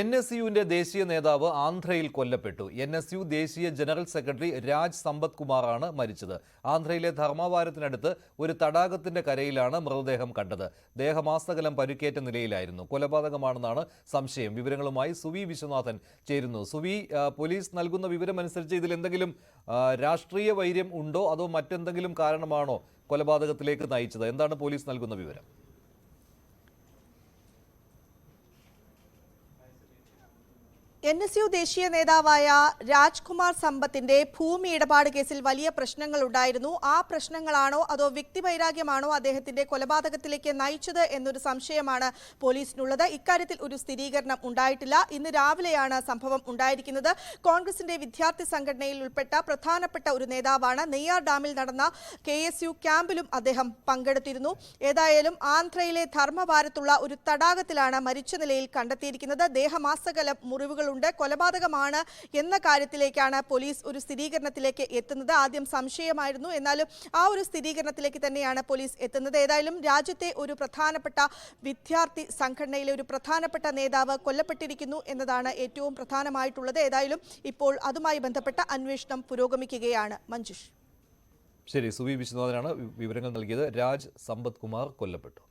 N S യുവിന്റെ ദേശീയ നേതാവ് ആന്ധ്രയിൽ കൊല്ലപ്പെട്ടു. എൻ എസ് യു ദേശീയ ജനറൽ സെക്രട്ടറി രാജ് സമ്പത് കുമാറാണ് മരിച്ചത്. ആന്ധ്രയിലെ ധർമ്മവാരത്തിനടുത്ത് ഒരു തടാകത്തിന്റെ കരയിലാണ് മൃതദേഹം കണ്ടത്. ദേഹമാസകലം പരുക്കേറ്റ നിലയിലായിരുന്നു. കൊലപാതകമാണെന്നാണ് സംശയം. വിവരങ്ങളുമായി സുവി വിശ്വനാഥൻ ചേരുന്നു. സുവി പോലീസ് നൽകുന്ന വിവരമനുസരിച്ച് ഇതിൽ എന്തെങ്കിലും രാഷ്ട്രീയ വൈര്യം ഉണ്ടോ? അതോ മറ്റെന്തെങ്കിലും കാരണമാണോ കൊലപാതകത്തിലേക്ക് നയിച്ചത്? എന്താണ് പോലീസ് നൽകുന്ന വിവരം? എൻ എസ് യു ദേശീയ നേതാവായ രാജ്കുമാർ സമ്പത്തിന്റെ ഭൂമി ഇടപാട് കേസിൽ വലിയ പ്രശ്നങ്ങൾ ഉണ്ടായിരുന്നു. ആ പ്രശ്നങ്ങളാണോ അതോ വ്യക്തിവൈരാഗ്യമാണോ അദ്ദേഹത്തിന്റെ കൊലപാതകത്തിലേക്ക് നയിച്ചത് എന്നൊരു സംശയമാണ് പോലീസിനുള്ളത്. ഇക്കാര്യത്തിൽ ഒരു സ്ഥിരീകരണം ഉണ്ടായിട്ടില്ല. ഇന്ന് രാവിലെയാണ് സംഭവം ഉണ്ടായിരിക്കുന്നത്. കോൺഗ്രസിന്റെ വിദ്യാർത്ഥി സംഘടനയിൽ ഉൾപ്പെട്ട പ്രധാനപ്പെട്ട ഒരു നേതാവാണ് നെയ്യാർ ഡാമിൽ നടന്ന കെ ക്യാമ്പിലും അദ്ദേഹം പങ്കെടുത്തിരുന്നു. ഏതായാലും ആന്ധ്രയിലെ ധർമ്മവാരത്തുള്ള ഒരു തടാകത്തിലാണ് മരിച്ച നിലയിൽ കണ്ടെത്തിയിരിക്കുന്നത്. ദേഹമാസകലം മുറിവുകളുണ്ട് കൊലപാതകമാണ് എന്ന കാര്യത്തിലേക്കാണ് പോലീസ് ഒരു സ്ഥിരീകരണത്തിലേക്ക് എത്തുന്നത്. ആദ്യം സംശയമായിരുന്നു. എന്നാലും ആ ഒരു സ്ഥിരീകരണത്തിലേക്ക് തന്നെയാണ് പോലീസ് എത്തുന്നത്. ഏതായാലും രാജ്യത്തെ ഒരു പ്രധാനപ്പെട്ട വിദ്യാർത്ഥി സംഘടനയിലെ ഒരു പ്രധാനപ്പെട്ട നേതാവ് കൊല്ലപ്പെട്ടിരിക്കുന്നു എന്നതാണ് ഏറ്റവും പ്രധാനമായിട്ടുള്ളത്. ഏതായാലും ഇപ്പോൾ അതുമായി ബന്ധപ്പെട്ട അന്വേഷണം പുരോഗമിക്കുകയാണ്. മഞ്ജുഷ്. ശരി സുബി വിശ്വനാഥനാണ് വിവരങ്ങൾ നൽകിയത്. രാജ് സമ്പത്ത് കുമാർ കൊല്ലപ്പെട്ടു.